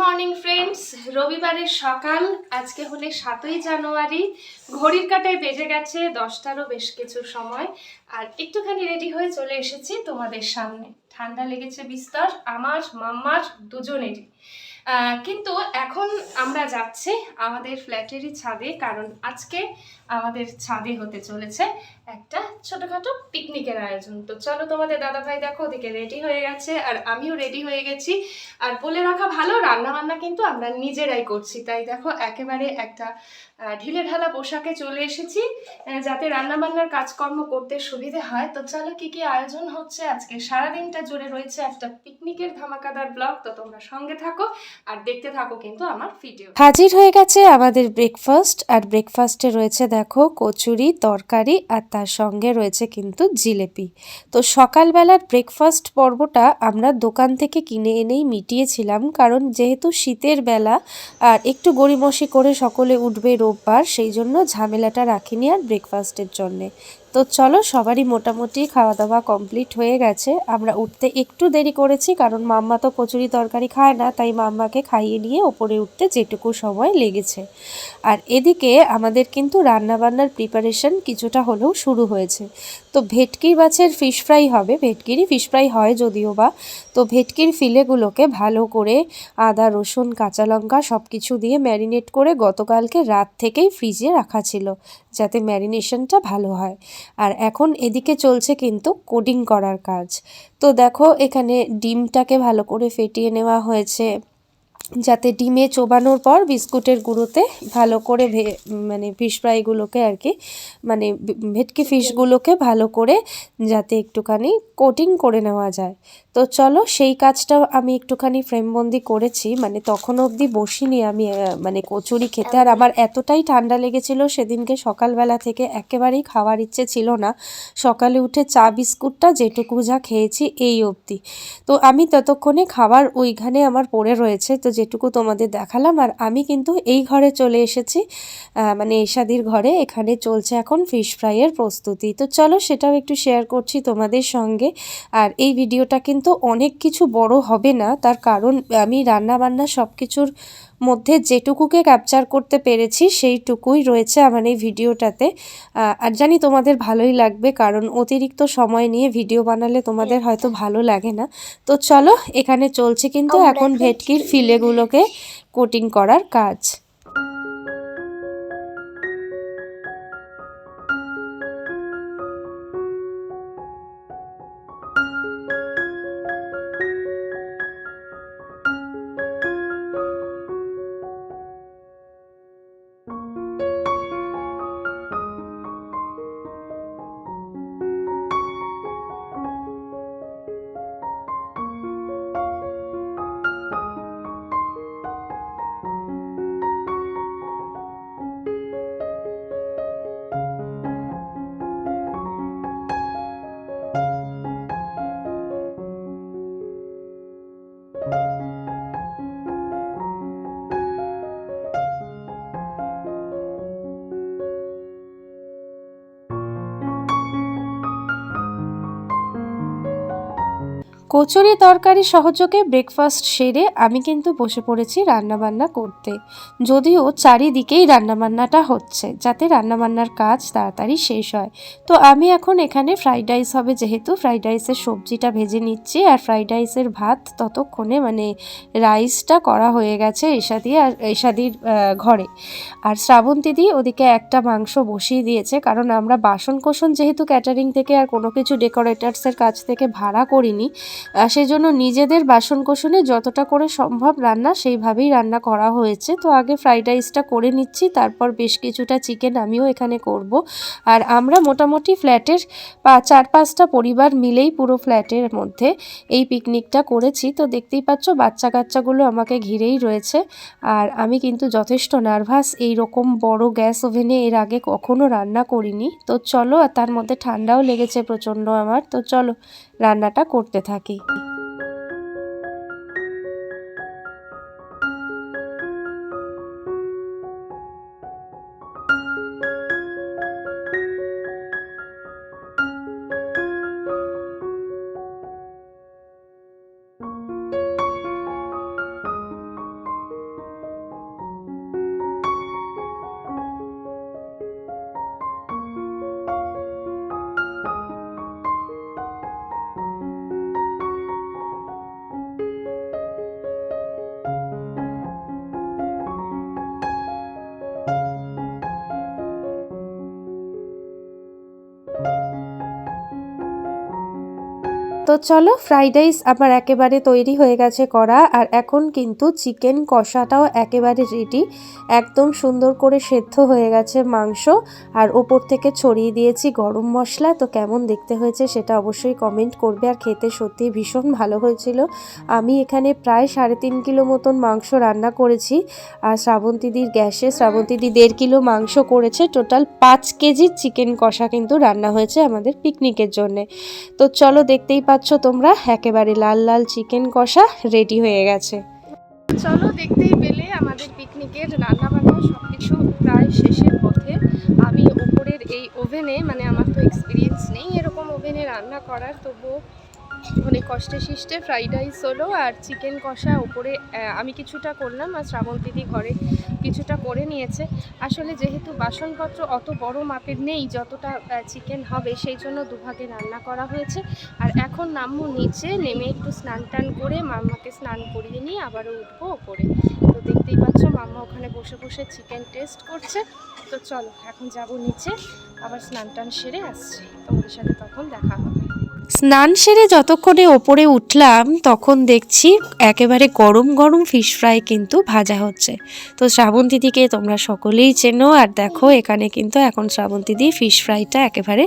Morning friends রবিবারের সকাল। আজকে হলে সাতই জানুয়ারি। ঘড়ির কাটায় বেজে গেছে দশটারও বেশ কিছু সময়। আর একটুখানি রেডি হয়ে চলে এসেছি তোমাদের সামনে। ঠান্ডা লেগেছে বিস্তর, আমার, মাম্মার, দুজনেরই। কিন্তু এখন আমরা যাচ্ছি আমাদের ফ্ল্যাটেরই ছাদে, কারণ আজকে আমাদের ছাদে হতে চলেছে একটা ছোটখাটো পিকনিকের আয়োজন। তো চলো তোমাদের দাদাভাই দেখো, ওদিকে রেডি হয়ে গেছে, আর আমিও রেডি হয়ে গেছি। আর বলে রাখা ভালো রান্না বান্না কিন্তু আমরা নিজেরাই করছি। তাই দেখো, একেবারে একটা ঢিলে ঢালা পোশাকে চলে এসেছি যাতে রান্না বান্নার কাজকর্ম করতে সুবিধে হয়। তো চলো, কি কি আয়োজন হচ্ছে? আজকে সারাদিনটা জুড়ে রয়েছে একটা পিকনিকের ধামাকাদার ব্লগ তো তোমরা সঙ্গে থাকো। আর দেখতে থাকো কিন্তু আমার ভিডিও হাজির হয়ে গেছে আমাদের ব্রেকফাস্ট আর ব্রেকফাস্টে রয়েছে দেখো কচুরি, তরকারি, আর তার সঙ্গে রয়েছে কিন্তু জিলেপি। তো সকালবেলার ব্রেকফাস্ট পর্বটা আমরা দোকান থেকে কিনে এনেই মিটিয়েছিলাম, কারণ যেহেতু শীতের বেলা, আর একটু গড়িমসি করে সকলে উঠবে রোববার, সেই জন্য ঝামেলাটা রাখিনি আর ব্রেকফাস্টের জন্যে। তো চলো, সবারই মোটামুটি খাওয়া দাওয়া কমপ্লিট হয়ে গেছে। আমরা উঠতে একটু দেরি করেছি কারণ মাম্মা তো কচুরি তরকারি খায় না, তাই মাম্মাকে খাইয়ে নিয়ে ওপরে উঠতে যেটুকু সময় লেগেছে। আর এদিকে আমাদের কিন্তু রান্নাবান্নার প্রিপারেশন কিছুটা হলেও শুরু হয়েছে। তো ভেটকি মাছের ফিশ ফ্রাই হবে, ভেটকিরই ফিশ ফ্রাই হয় যদিও বা। তো ভেটকির ফিলেগুলোকে ভালো করে আদা, রসুন, কাঁচা লঙ্কা সব কিছু দিয়ে ম্যারিনেট করে গতকালকে রাত থেকেই ফ্রিজে রাখা ছিল। যাতে ম্যারিনেশনটা ভালো হয়। আর এখন এদিকে চলছে কিন্তু কোডিং করার কাজ। তো দেখো এখানে ডিমটাকে ভালো করে ফেটিয়ে নেওয়া হয়েছে। যাতে ডিমে চোবানোর পর বিস্কুটের গুঁড়োতে ভালো করে মানে ফিশ ফ্রাইগুলোকে আর কি মানে ভেটকি ফিশগুলোকে ভালো করে যাতে একটুখানি কোটিং করে নেওয়া যায়। তো চলো সেই কাজটাও আমি একটুখানি ফ্রেমবন্দি করেছি মানে তখন অবধি বসিনি আমি মানে কচুরি খেতে। আর আমার এতটাই ঠান্ডা লেগেছিল সেদিনকে সকালবেলা থেকে একেবারেই খাওয়ার ইচ্ছে ছিল না। সকালে উঠে চা বিস্কুটটা যেটুকু যা খেয়েছি এই অবধি। তো আমি ততক্ষণে খাবার ওইখানে আমার পড়ে রয়েছে, তো যেটুকু তোমাদের দেখালাম, আর আমি কিন্তু এই ঘরে চলে এসেছি। মানে এশাদির ঘরে, এখানে চলছে এখন ফিশ ফ্রাইয়ের প্রস্তুতি। তো চলো সেটাও একটু শেয়ার করছি তোমাদের সঙ্গে। আর এই ভিডিওটা কিন্তু অনেক কিছু বড় হবে না, তার কারণ আমি রান্না বান্না সব কিছুর মধ্যে যেটুকুকে ক্যাপচার করতে পেরেছি সেইটুকুই রয়েছে আমার এই ভিডিওটাতে। আর জানি তোমাদের ভালোই লাগবে কারণ অতিরিক্ত সময় নিয়ে ভিডিও বানালে তোমাদের হয়তো ভালো লাগে না। তো চলো এখানে চলছে কিন্তু এখন ভেটকির ফিলেগুলোকে কোটিং করার কাজ। কচুরি তরকারি সহযোগে ব্রেকফাস্ট সেরে আমি কিন্তু বসে পড়েছি রান্নাবান্না করতে। যদিও চারিদিকেই রান্নাবান্নাটা হচ্ছে, যাতে রান্নাবান্নার কাজ তাড়াতাড়ি শেষ হয়। তো আমি এখন এখানে ফ্রাইড রাইস হবে, যেহেতু ফ্রাইড রাইসের সবজিটা ভেজে নিচ্ছি আর ফ্রাইড রাইসের ভাত ততক্ষণে মানে রাইসটা করা হয়ে গেছে এসাদি আর এসাদির ঘরে। আর শ্রাবন্তী দি ওদিকে একটা মাংস বসিয়ে দিয়েছে, কারণ আমরা বাসন কোসন যেহেতু ক্যাটারিং থেকে আর কোনো কিছু ডেকোরেটার্সের কাছ থেকে ভাড়া করিনি সেই জন্য নিজেদের বাসন কোসনে যতটা করে সম্ভব রান্না সেইভাবেই রান্না করা হয়েছে। তো আগে ফ্রাইড রাইসটা করে নিচ্ছি, তারপর বেশ কিছুটা চিকেন আমিও এখানে করব। আর আমরা মোটামুটি ফ্ল্যাটের চার পাঁচটা পরিবার মিলেই পুরো ফ্ল্যাটের মধ্যে এই পিকনিকটা করেছি। তো দেখতেই পাচ্ছ, বাচ্চা কাচ্চাগুলো আমাকে ঘিরেই রয়েছে। আর আমি কিন্তু যথেষ্ট নার্ভাস এই রকম বড় গ্যাস ওভেনে এর আগে কখনো রান্না করিনি। তো চলো, আর তার মধ্যে ঠান্ডাও লেগেছে প্রচণ্ড আমার। তো চলো, রান্নাটা করতে থাকি। lagi. তো চলো ফ্রাইড রাইস আমার একেবারে তৈরি হয়ে গেছে করা আর এখন কিন্তু চিকেন কষাটাও একেবারে রেডি একদম সুন্দর করে সেদ্ধ হয়ে গেছে মাংস, আর ওপর থেকে ছড়িয়ে দিয়েছি গরম মশলা। তো কেমন দেখতে হয়েছে সেটা অবশ্যই কমেন্ট করবে, আর খেতে সত্যি ভীষণ ভালো হয়েছিল। আমি এখানে প্রায় সাড়ে তিন কিলো মতন মাংস রান্না করেছি, আর শ্রাবন্তীদির গ্যাসে শ্রাবন্তীদি দেড় কিলো মাংস করেছে। টোটাল পাঁচ কেজি চিকেন কষা কিন্তু রান্না হয়েছে আমাদের পিকনিকের জন্যে। তো চলো, দেখতেই পাচ্ছ তোমরা, একেবারে লাল লাল চিকেন কষা রেডি হয়ে গেছে। চলো দেখতেই পেলে আমাদের পিকনিকের রান্না বান্না সব কিছু প্রায় শেষের পথে। আমি ওপরের এই ওভেনে মানে আমার তো এক্সপিরিয়েন্স নেই এরকম ওভেনে রান্না করার, তবুও অনেক কষ্টে শিষ্টে ফ্রাইড রাইস হলো আর চিকেন কষা ওপরে আমি কিছুটা করলাম আর শ্রাবণ দিদি ঘরে কিছুটা করে নিয়েছে। আসলে যেহেতু বাসনপত্র অত বড় মাপের নেই, যতটা চিকেন হবে সেই জন্য দুভাগে রান্না করা হয়েছে। আর এখন নামবো নিচে, নেমে একটু স্নান টান করে মাম্মাকে স্নান করিয়ে নিয়ে আবারও উঠবো ওপরে। তো দেখতেই পাচ্ছ মাম্মা ওখানে বসে বসে চিকেন টেস্ট করছে। তো চলো, এখন যাব নিচে, আবার স্নান টান সেরে আসছি। তোমাদের সাথে তখন দেখা হবে। স্নান সেরে যতক্ষণে ওপরে উঠলাম, তখন দেখছি একেবারে গরম গরম ফিশ ফ্রাই কিন্তু ভাজা হচ্ছে। তো শ্রাবণ দিদিকে তোমরা সকলেই চেনো আর দেখো, এখানে কিন্তু এখন শ্রাবণ দিদি ফিশ ফ্রাইটা একেবারে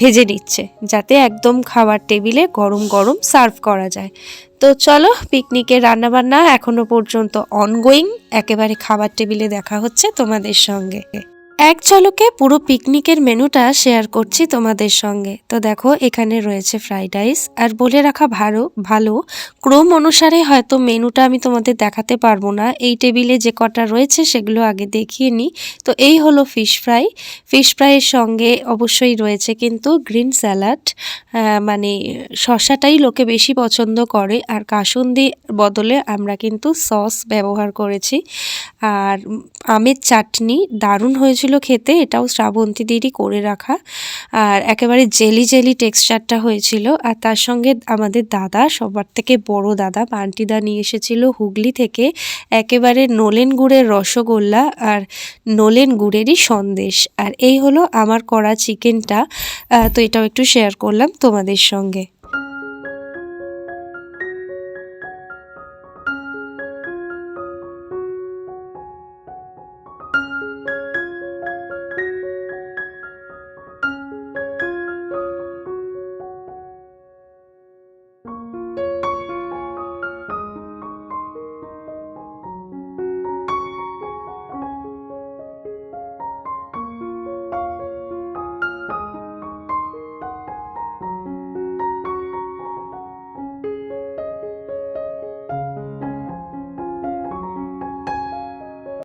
ভেজে নিচ্ছে, যাতে একদম খাবার টেবিলে গরম গরম সার্ভ করা যায়। তো চলো পিকনিকের রান্নাবান্না এখনও পর্যন্ত অনগোয়িং একেবারে খাবার টেবিলে দেখা হচ্ছে তোমাদের সঙ্গে। এক ঝলকে পুরো পিকনিকের মেনুটা শেয়ার করছি তোমাদের সঙ্গে। তো দেখো, এখানে রয়েছে ফ্রাইড রাইস আর বলে রাখা ভালো ভালো। ক্রম অনুসারে হয়তো মেনুটা আমি তোমাদের দেখাতে পারব না। এই টেবিলে যে কটা রয়েছে সেগুলো আগে দেখিয়ে নিই তো এই হলো ফিশ ফ্রাই ফিশ ফ্রাইয়ের সঙ্গে অবশ্যই রয়েছে কিন্তু গ্রিন স্যালাড মানে শশাটাই লোকে বেশি পছন্দ করে। আর কাসুন্দি বদলে আমরা কিন্তু সস ব্যবহার করেছি। আর আমের চাটনি দারুণ হয়েছিল খেতে, এটাও শ্রাবন্তীদেরই করে রাখা। আর একেবারে জেলি জেলি টেক্সচারটা হয়েছিল। আর তার সঙ্গে আমাদের দাদা, সবার থেকে বড় দাদা বান্টিদা নিয়ে এসেছিল হুগলি থেকে একেবারে নোলেন গুড়ের রসগোল্লা আর নোলেন গুড়েরই সন্দেশ। আর এই হলো আমার করা চিকেনটা। তো এটাও একটু শেয়ার করলাম তোমাদের সঙ্গে।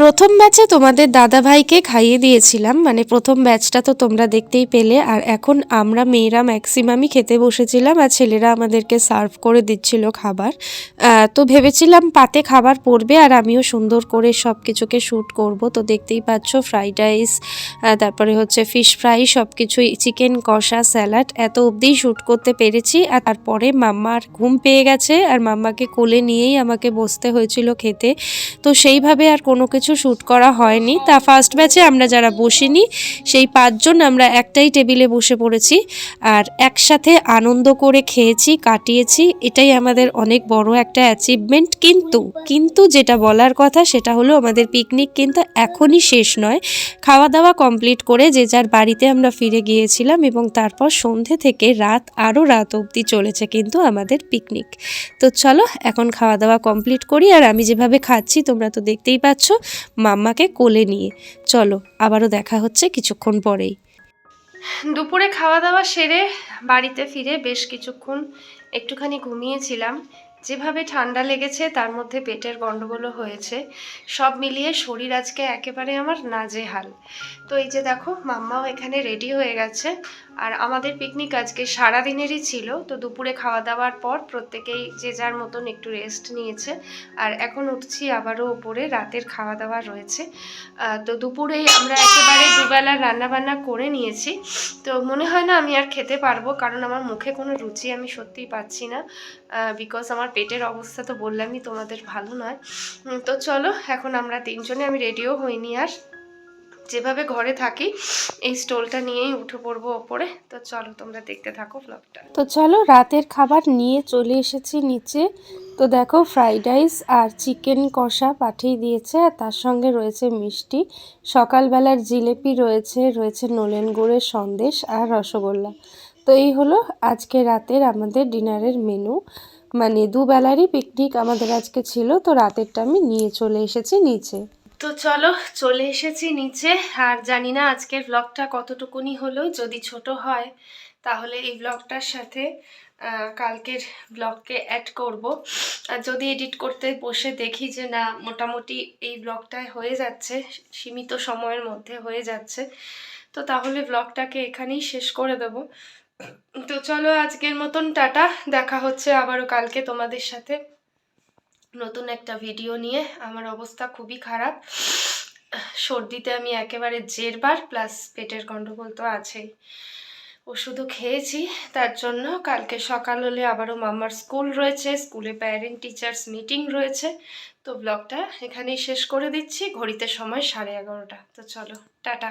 প্রথম ব্যাচে তোমাদের দাদা ভাইকে খাইয়ে দিয়েছিলাম। মানে প্রথম ব্যাচটা তো তোমরা দেখতেই পেলে। আর এখন আমরা মেয়েরা ম্যাক্সিমামই খেতে বসেছিলাম আর ছেলেরা আমাদেরকে সার্ভ করে দিচ্ছিল খাবার। তো ভেবেছিলাম পাতে খাবার পড়বে আর আমিও সুন্দর করে সব কিছুকে শ্যুট করব। তো দেখতেই পাচ্ছ ফ্রাইড রাইস তারপরে হচ্ছে ফিশ ফ্রাই সব কিছুই চিকেন কষা স্যালাড এত অবধিই শ্যুট করতে পেরেছি। আর তারপরে মাম্মার ঘুম পেয়ে গেছে আর মাম্মাকে কোলে নিয়েই আমাকে বসতে হয়েছিল খেতে। তো সেইভাবে আর কোনো কিছু শ্যুট করা হয়নি। তা ফার্স্ট ব্যাচে আমরা যারা বসিনি, সেই পাঁচজন আমরা একটাই টেবিলে বসে পড়েছি আর একসাথে আনন্দ করে খেয়েছি, কাটিয়েছি। এটাই আমাদের অনেক বড় একটা অ্যাচিভমেন্ট কিন্তু কিন্তু যেটা বলার কথা, সেটা হলো আমাদের পিকনিক কিন্তু এখনই শেষ নয়। খাওয়া দাওয়া কমপ্লিট করে যে যার বাড়িতে আমরা ফিরে গিয়েছিলাম এবং তারপর সন্ধে থেকে রাত, আরও রাত অবধি চলেছে কিন্তু আমাদের পিকনিক তো চলো, এখন খাওয়া দাওয়া কমপ্লিট করি। আর আমি যেভাবে খাচ্ছি, তোমরা তো দেখতেই পাচ্ছ। মাম্মাকে কোলে নিয়ে। চলো, আবারও দেখা হচ্ছে কিছুক্ষণ পরেই। দুপুরে খাওয়া দাওয়া সেরে বাড়িতে ফিরে বেশ কিছুক্ষণ একটুখানি ঘুমিয়েছিলাম। যেভাবে ঠান্ডা লেগেছে, তার মধ্যে পেটের গণ্ডগোলও হয়েছে। সব মিলিয়ে শরীর আজকে একেবারে আমার নাজেহাল। তো এই যে দেখো, মাম্মাও এখানে রেডি হয়ে গেছে। আর আমাদের পিকনিক আজকে সারা দিনেরই ছিল, তো দুপুরে খাওয়া দাওয়ার পর প্রত্যেকেই যে যার মতন একটু রেস্ট নিয়েছে। আর এখন উঠছি আবারও ওপরে, রাতের খাওয়া দাওয়া রয়েছে তো দুপুরেই আমরা একেবারে দুবেলা রান্না বান্না করে নিয়েছি। তো মনে হয় না আমি আর খেতে পারব, কারণ আমার মুখে কোনো রুচি আমি সত্যিই পাচ্ছি না। বিকজ আমার পেটের অবস্থা তো বললামই, তোমাদের ভালো নয়। তো চলো, এখন আমরা তিনজনে, আমি রেডিও হইনি আর। যেভাবে ঘরে থাকি, এই স্টোলটা নিয়েই উঠে পড়ব ওপরে। তো চলো তোমরা দেখতে থাকো ব্লগটা তো চলো রাতের খাবার নিয়ে চলে এসেছি নিচে। তো দেখো ফ্রাইড রাইস আর চিকেন কষা পাঠিয়ে দিয়েছে, আর তার সঙ্গে রয়েছে মিষ্টি। সকালবেলার জিলেপি রয়েছে রয়েছে নলেন গুড়ের সন্দেশ আর রসগোল্লা। তো এই হলো আজকে রাতের আমাদের ডিনারের মেনু মানে দুবেলারই পিকনিক আমাদের আজকে ছিল, তো রাতেরটা আমি নিয়ে চলে এসেছি নিচে। তো চলো চলে এসেছি নিচে। আর জানি না আজকের ব্লগটা কতটুকুনি হলো, যদি ছোট হয় তাহলে এই ব্লগটার সাথে কালকের ব্লগকে অ্যাড করব। আর যদি এডিট করতে বসে দেখি যে না, মোটামুটি এই ব্লগটায় হয়ে যাচ্ছে, সীমিত সময়ের মধ্যে হয়ে যাচ্ছে, তো তাহলে ব্লগটাকে এখানেই শেষ করে দেব। তো চলো আজকের মতন টাটা, দেখা হচ্ছে আবারও কালকে তোমাদের সাথে। নতুন একটা ভিডিও নিয়ে আমার অবস্থা খুবই খারাপ। সর্দিতে আমি একেবারে জেরবার প্লাস পেটের গণ্ডগোল তো আছেই। ওষুধও খেয়েছি, তার জন্য কালকে সকাল হলে আবারও মামার স্কুল রয়েছে, স্কুলে প্যারেন্ট টিচার্স মিটিং রয়েছে। তো ব্লগটা এখানেই শেষ করে দিচ্ছি, ঘড়িতে সময় সাড়ে এগারোটা। তো চলো, টাটা।